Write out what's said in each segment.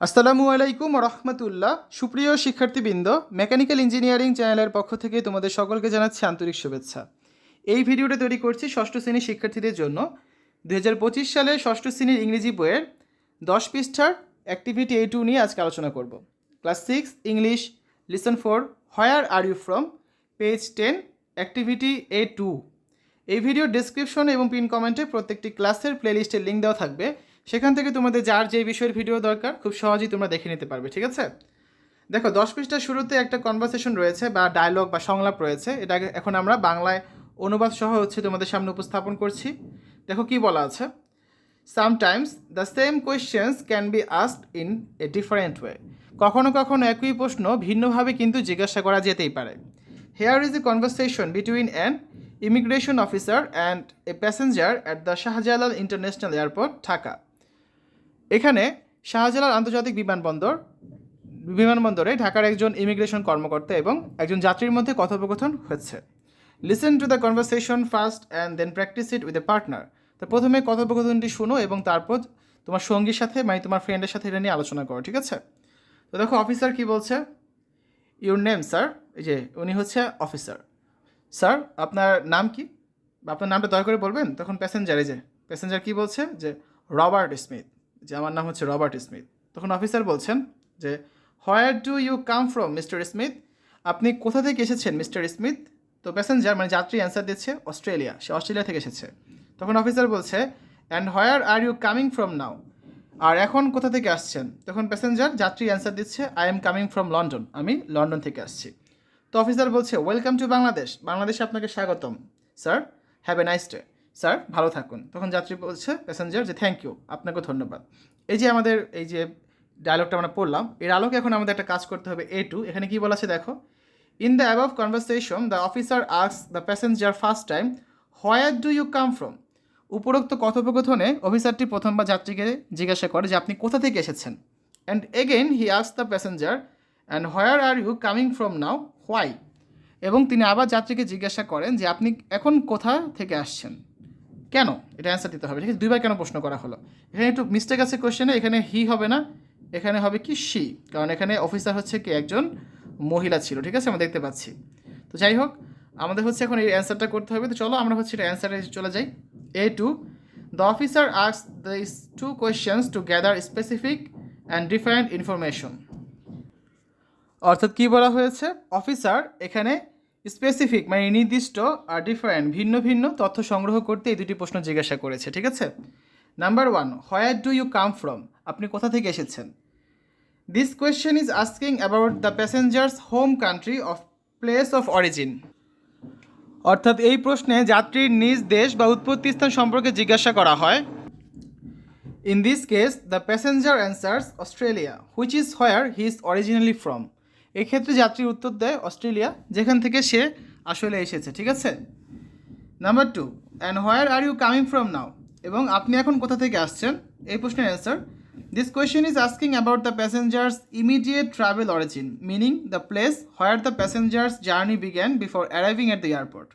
আসসালামু আলাইকুম রহমতুল্লাহ। সুপ্রিয় শিক্ষার্থীবৃন্দ, মেকানিক্যাল ইঞ্জিনিয়ারিং চ্যানেলের পক্ষ থেকে তোমাদের সকলকে জানাচ্ছি আন্তরিক শুভেচ্ছা। এই ভিডিওটা তৈরি করছি ষষ্ঠ শ্রেণির শিক্ষার্থীদের জন্য। দু হাজার পঁচিশ সালে ষষ্ঠ শ্রেণির ইংরেজি বইয়ের দশ পৃষ্ঠার অ্যাক্টিভিটি এ টু নিয়ে আজকে আলোচনা করব। Class six English listen four where are you from page ten activity A two এই ভিডিও ডেসক্রিপশন এবং পিন কমেন্টে প্রত্যেকটি ক্লাসের প্লেলিস্টের লিঙ্ক দেওয়া থাকবে। সেখান থেকে তোমাদের যার যে বিষয়ের ভিডিও দরকার, খুব সহজেই তোমরা দেখে নিতে পারবে, ঠিক আছে? দেখো, দশ পৃষ্ঠার শুরুতে একটা কনভারসেশন রয়েছে বা ডায়লগ বা সংলাপ রয়েছে। এটা এখন আমরা বাংলায় অনুবাদ সহ হচ্ছে তোমাদের সামনে উপস্থাপন করছি। দেখো, কি বলা আছে? Sometimes the same questions can be asked in a different way কখনো কখনো একই প্রশ্ন ভিন্নভাবে কিন্তু জিজ্ঞাসা করা যেতেই পারে। Here is a conversation between an immigration officer and a passenger at the Shahjalal international airport Dhaka এখানে শাহজালাল আন্তর্জাতিক বিমানবন্দর, বিমানবন্দরে ঢাকার একজন ইমিগ্রেশন কর্মকর্তা এবং একজন যাত্রীর মধ্যে কথোপকথন হচ্ছে। Listen to the conversation first and then practice it with a partner তো প্রথমে কথোপকথনটি শুনো এবং তারপর তোমার সঙ্গীর সাথে মানে তোমার ফ্রেন্ডের সাথে এটা নিয়ে আলোচনা করো, ঠিক আছে? তো দেখো অফিসার কি বলছে? ইউর নেম স্যার এই যে উনি হচ্ছে অফিসার স্যার আপনার নাম কি? আপনার নামটা দয়া করে বলবেন? তখন প্যাসেঞ্জার এই যে প্যাসেঞ্জার কি বলছে? যে রবার্ট স্মিথ। যে আমার নাম হচ্ছে রবার্ট স্মিথ। তখন অফিসার বলছেন যে where do you come from mister Smith আপনি কোথা থেকে এসেছেন মিস্টার স্মিথ তো প্যাসেঞ্জার মানে যাত্রী অ্যান্সার দিচ্ছে, অস্ট্রেলিয়া। সে অস্ট্রেলিয়া থেকে এসেছে। তখন অফিসার বলছে and where are you coming from now আর এখন কোথা থেকে আসছেন? তখন প্যাসেঞ্জার যাত্রী অ্যান্সার দিচ্ছে I am coming from London আমি লন্ডন থেকে আসছি। তো অফিসার বলছে ওয়েলকাম টু বাংলাদেশ বাংলাদেশে আপনাকে স্বাগতম sir have a nice day sir, ভালো থাকুন। তখন যাত্রী বলছে প্যাসেঞ্জার যে থ্যাংক ইউ আপনাকে ধন্যবাদ। এই যে আমাদের, এই যে ডায়লগটা আমরা পড়লাম, এর আলোকে এখন আমাদের একটা কাজ করতে হবে এ টু এখানে কী বলা দেখো in the above conversation the officer asks the passenger first time where do you come from উপরোক্ত কথোপকথনে অফিসারটি প্রথমবার যাত্রীকে জিজ্ঞাসা করে যে, আপনি কোথা থেকে এসেছেন? And again he asks the passenger and where are you coming from now why এবং তিনি আবার যাত্রীকে জিজ্ঞাসা করেন যে, আপনি এখন কোথা থেকে আসছেন? কেন? এটা অ্যান্সার দিতে হবে। ঠিক আছে? দুইবার কেন প্রশ্ন করা হলো? এখানে একটু মিস্টেক আছে কোশ্চেনে এখানে হি হবে না, এখানে হবে কি শি কারণ এখানে অফিসার হচ্ছে কি একজন মহিলা ছিল। ঠিক আছে? আমরা দেখতে পাচ্ছি। তো যাই হোক, আমাদের হচ্ছে এখন এই অ্যান্সারটা করতে হবে। তো চলো, আমরা হচ্ছে এটা অ্যান্সারে চলে যাই। A two the officer asks this two questions to gather specific and different information অর্থাৎ কি বলা হয়েছে? অফিসার এখানে স্পেসিফিক মানে নির্দিষ্ট আর ডিফারেন্ট, ভিন্ন ভিন্ন তথ্য সংগ্রহ করতে এই দুটি প্রশ্ন জিজ্ঞাসা করেছে, ঠিক আছে? Number one where do you come from আপনি কোথা থেকে এসেছেন? This question is asking about the passengers home country of place of origin অর্থাৎ এই প্রশ্নে যাত্রীর নিজ দেশ বা উৎপত্তি স্থান সম্পর্কে জিজ্ঞাসা করা হয়। In this case the passenger answers Australia which is where he is originally from এক্ষেত্রে যাত্রীর উত্তর দেয় অস্ট্রেলিয়া, যেখান থেকে সে আসলে এসেছে, ঠিক আছে? Number two and where are you coming from now এবং আপনি এখন কোথা থেকে আসছেন? এই প্রশ্নের answer this question is asking about the passengers immediate travel origin meaning the place where the passengers journey began before arriving at the airport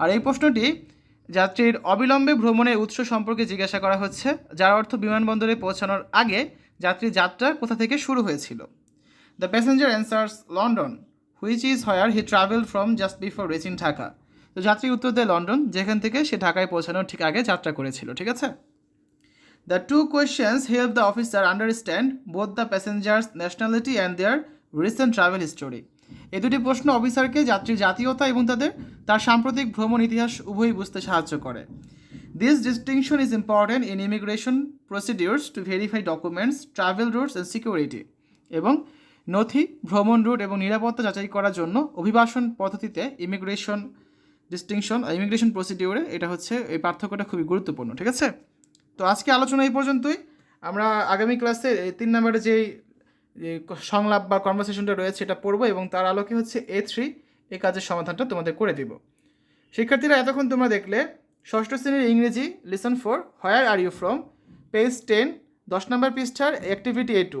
আর এই প্রশ্নটি যাত্রীর অবিলম্বে ভ্রমণের উৎস সম্পর্কে জিজ্ঞাসা করা হচ্ছে, যার অর্থ বিমানবন্দরে পৌঁছানোর আগে যাত্রীর যাত্রা কোথা থেকে শুরু হয়েছিল। The passenger answers London which is where he travel from just before reaching Dhaka তো যাত্রী উত্তর দেয় লন্ডন যেখান থেকে সে ঢাকায় পৌঁছানোর ঠিক আগে যাত্রা করেছিল, ঠিক আছে? The two questions help the officer understand both the passengers nationality and their recent travel history এই দুটি প্রশ্ন অফিসারকে, যাত্রীর জাতীয়তা এবং তাদের, তার সাম্প্রতিক ভ্রমণ ইতিহাস উভয়ই বুঝতে সাহায্য করে। This distinction is important in immigration procedures to verify documents travel routes and security এবং নথি, ভ্রমণ রুট এবং নিরাপত্তা যাচাই করার জন্য অভিবাসন পদ্ধতিতে ইমিগ্রেশন ডিস্টিংশন ইমিগ্রেশন প্রসিডিওরে এটা হচ্ছে, এই পার্থক্যটা খুবই গুরুত্বপূর্ণ, ঠিক আছে? তো আজকে আলোচনা এই পর্যন্তই। আমরা আগামী ক্লাসে তিন নম্বরে যেই সংলাপ বা কনভারসেশনটা রয়েছে এটা পড়ব এবং তার আলোকে হচ্ছে এ থ্রি এই কাজের সমাধানটা তোমাদের করে দিব। শিক্ষার্থীরা, এতক্ষণ তোমরা দেখলে, ষষ্ঠ শ্রেণির ইংরেজি listen four where are you from page ten দশ নম্বর পৃষ্ঠার অ্যাক্টিভিটি এ টু